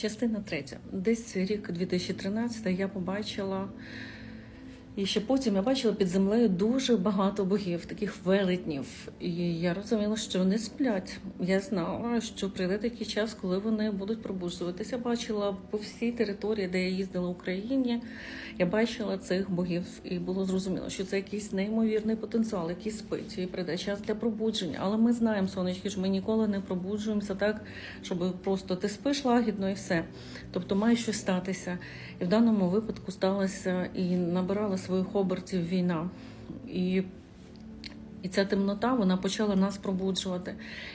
Частина третя. Десь рік 2013 я побачила, і ще потім я бачила під землею дуже багато богів, таких велетнів. І я розуміла, що вони сплять. Я знала, що прийде такий час, коли вони будуть пробуджуватися. Бачила по всій території, де я їздила в Україні, я бачила цих богів, і було зрозуміло, що це якийсь неймовірний потенціал, який спить, і прийде час для пробудження. Але ми знаємо, сонечки, що ми ніколи не пробуджуємося так, щоб просто ти спиш лагідно і все. Тобто має щось статися. І в даному випадку сталося і набирала своїх обертів війна. І і ця темнота вона почала нас пробуджувати.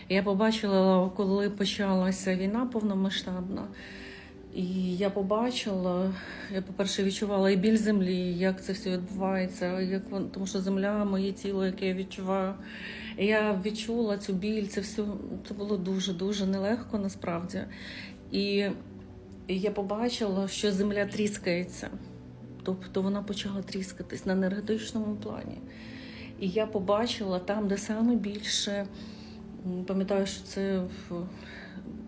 Я побачила, коли почалася війна повномасштабна. І я побачила, я, по-перше, відчувала і біль землі, як це все відбувається, як тому що земля, моє тіло, яке я відчуваю. Я відчула цю біль, це все це було дуже-дуже нелегко насправді. І я побачила, що земля тріскається. Тобто вона почала тріскатись на енергетичному плані. І я побачила там, де саме більше, пам'ятаю, що це в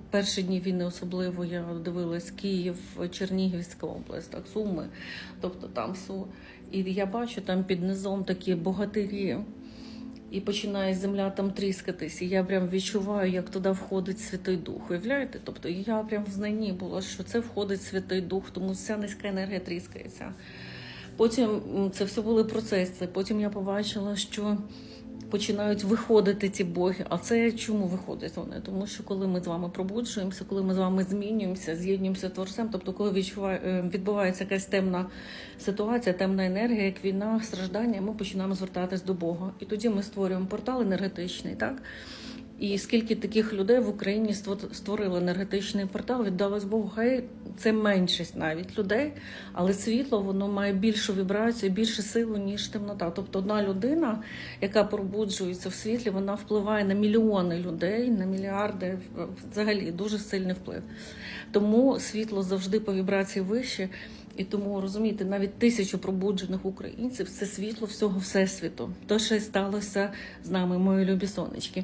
перші дні війни особливо я дивилась Київ, Чернігівська область, так, Суми, тобто там Су. І я бачу там під низом такі богатирі. І починає земля там тріскатись, і я прям відчуваю, як туди входить Святий Дух. Уявляєте? Тобто я прям в знанні була, що це входить Святий Дух, тому вся низька енергія тріскається. Потім це все були процеси. Потім я побачила, що починають виходити ті боги. А це чому виходять вони? Тому що коли ми з вами пробуджуємося, коли ми з вами змінюємося, з'єднуємося творцем, тобто, коли відчуває, е, відбувається якась темна ситуація, темна енергія, як війна, страждання, ми починаємо звертатись до Бога. І тоді ми створюємо портал енергетичний, так? І скільки таких людей в Україні створили енергетичний портал, віддалось Богу, хай це меншість навіть людей, але світло воно має більшу вібрацію, більше силу, ніж темнота. Тобто одна людина, яка пробуджується в світлі, вона впливає на мільйони людей, на мільярди, взагалі дуже сильний вплив. Тому світло завжди по вібрації вище. І тому розумієте, навіть тисячу пробуджених українців це світло всього всесвіту. То, що й сталося з нами, мої любі сонечки.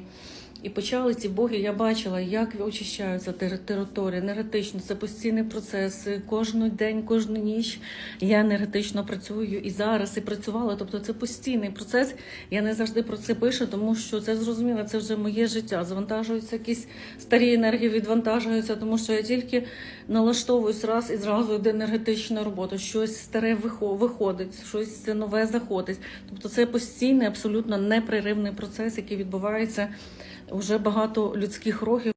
І почали ці боги. Я бачила, як очищаються тери- території енергетично. Це постійний процес. Кожен день, кожну ніч я енергетично працюю і зараз і працювала. Тобто це постійний процес. Я не завжди про це пишу, тому що це зрозуміло, це вже моє життя. Завантажуються якісь старі енергії, відвантажуються, тому що я тільки налаштовуюсь раз і зразу йде енергетична робота. Щось старе вихо- виходить, щось нове заходить. Тобто це постійний, абсолютно непреривний процес, який відбувається вже багато людських років.